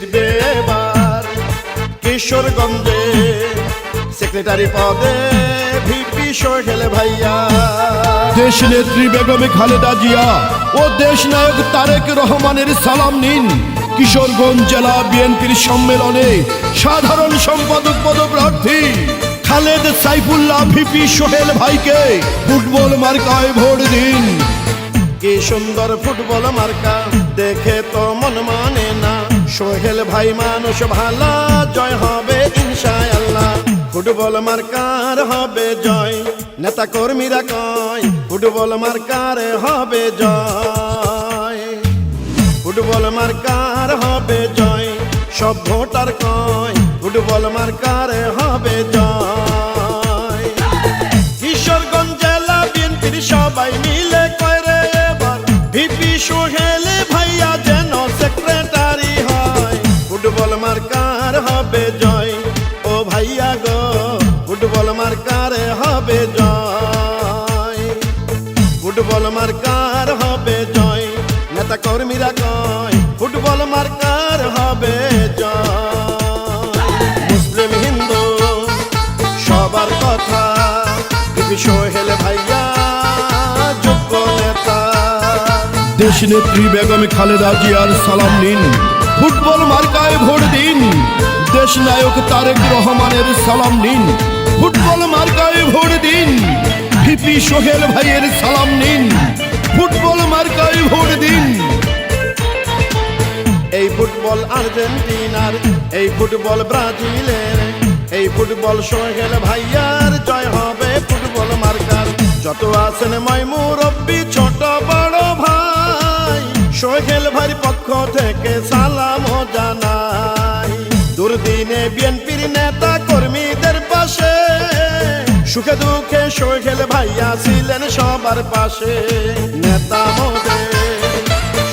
জিতবে এবার কিশোরগঞ্জে। সেক্রেটারি পদে ভিপি সোহেল ভাইয়া। দেশ নেত্রী বেগমে খালেদা জিয়া ও দেশ নায়ক তারেক রহমানের সালাম নিন। কিশোরগঞ্জ জেলা বিএনপির সম্মেলনে সাধারণ সম্পাদক পদপ্রার্থী খালেদ সাইফুল্লাহ ভিপি সোহেল ভাইকে ফুটবল মার্কায় ভোট দিন। কি সুন্দর ফুটবল মার্কা দেখে তো মন মানে না সোহেল ভাই, মানুষ ভালো। জয় হবে ইনশাআল্লাহ। ফুটবল মার্কার হবে জয়। নেতা কর্মীরা কয়, ফুটবল মার্কার হবে জয়। ফুটবল মার্কার হবে জয়। সব ভোটার কয়, ফুটবল মার্কার ফুটবল মার্কার হবে জয়। নেতা কর্মীরা কয়, ফুটবল মার্কার হবে জয়। মুসলিম হিন্দু, সবার কথা বিপি সোহেল ভাইয়া, যোগ্য নেতা। দেশ নেত্রী বেগম খালেদা জিয়ার সালাম নিন। ফুটবল মার্কায় ভোট দিন। দেশ নায়ক তারেক রহমানের সালাম নিন। ফুটবল মার্কায় ভোট দিন। ভিপি সোহেল ভাইয়ের সালাম নিন। ফুটবল মার্কায় ভোট দিন। এই ফুটবল আর্জেন্টিনার, এই ফুটবল ব্রাজিলের, এই ফুটবল সোহেল ভাইয়ার জয় হবে ফুটবল মার্কার। যত আছেন মই মুরব্বী ছোট বড় ভাই, সোহেল ভাইয়ের পক্ষ থেকে সালাম জানাই। দুর্দিনে বিএনপির নেতা কর্মীদের পাশে সুখে দুঃখে সোহেল ভাইয়া ছিলেন সবার পাশে। নেতা মোদের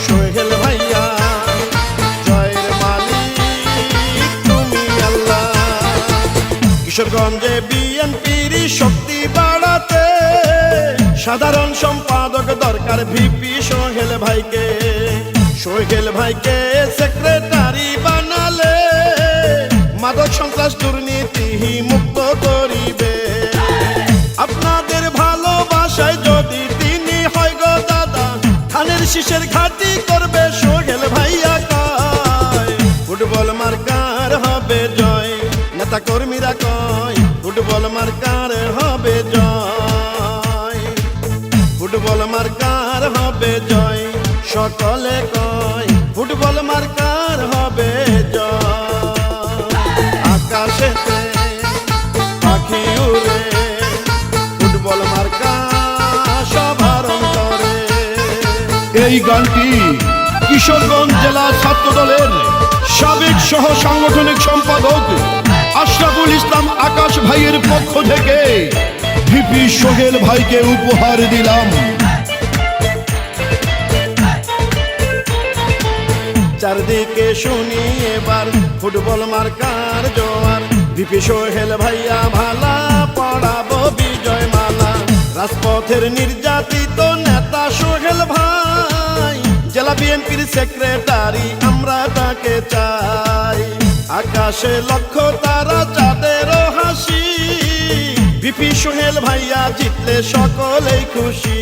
সোহেল ভাইয়া, জয়ের মালিক তুমি আল্লাহ। কিশোরগঞ্জে বিএনপির শক্তি বাড়াতে সাধারণ সম্পাদক দরকার ভিপি সোহেল ভাইকে। সোহেল ভাইকে সেক্রেটারি বানালে মাদক সন্ত্রাস দুর্নীতি ভালোবাসায় যদি তিনি হয় গো দাদা, ধানের শীষের ঘাটি করবে সোহেল ভাইয়া কয়। ফুটবল মার্কার হবে জয়, নেতা কর্মীরা কয়, ফুটবল মার্কার হবে জয়। ফুটবল মার্কার হবে জয়, সকলে কয়, ফুটবল মার্কার হবে এই গানটি কিশোরগঞ্জ জেলা ছাত্র দলের সাবেক সহ সাংগঠনিক সম্পাদক আশরাফুল ইসলাম আকাশ ভাইয়ের পক্ষ থেকে ভিপি সোহেল ভাইকে উপহার দিলাম। চারদিকে শুনি এবার ফুটবল মার্কার জোয়ার। বিপি সোহেল ভাইয়া ভালা, পড়াবো বিজয় মালা রাজপথের নির্যাতিত নেতা সোহেল সেক্রেটারি আমরা তাকে চাই। আকাশে লক্ষ তারা চাঁদের হাসি। বিপি সোহেল ভাইয়া জিতলে সকলেই খুশি।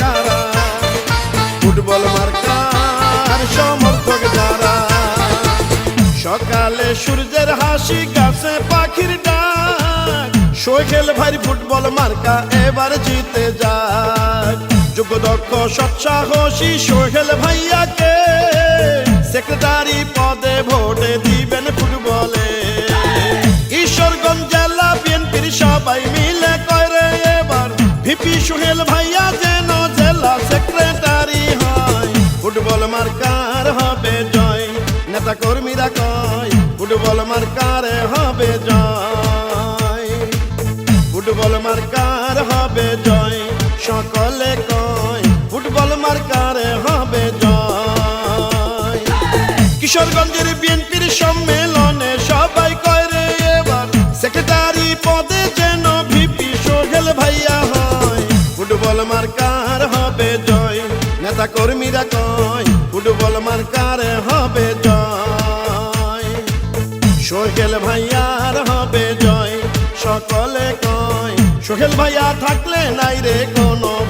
কারা? ফুটবল মার্কার সমর্থক সকালে সূর্যের হাসি, গাছে পাখির ডাক। সোহেল ভাই ফুটবল মার্কা এবার জিতে যাক। যোগ্য দক্ষ, সৎসাহসী সোহেল ভাইয়াকে সেক্রেটারি পদে ভোটে দিবেন ফুটবলে। ঈশ্বরগঞ্জ জেলা বিএনপির সবাই মিলে করে এবার, ভিপি সোহেল ভাইয়া যেন জেলা সেক্রেটারি হয়। ফুটবল মার্কার হবে জয় নেতা কর্মীরা কয়, ফুটবল মার্কার হবে জয়। ফুটবল মার্কার হবে জয়। নেতা কর্মী কর্মীরা কয়, ফুটবল মার্কার হবে জয়। সোহেল ভাইয়ার হবে জয়, সকলে কয়, সোহেল ভাইয়া থাকলে নাই রে কয়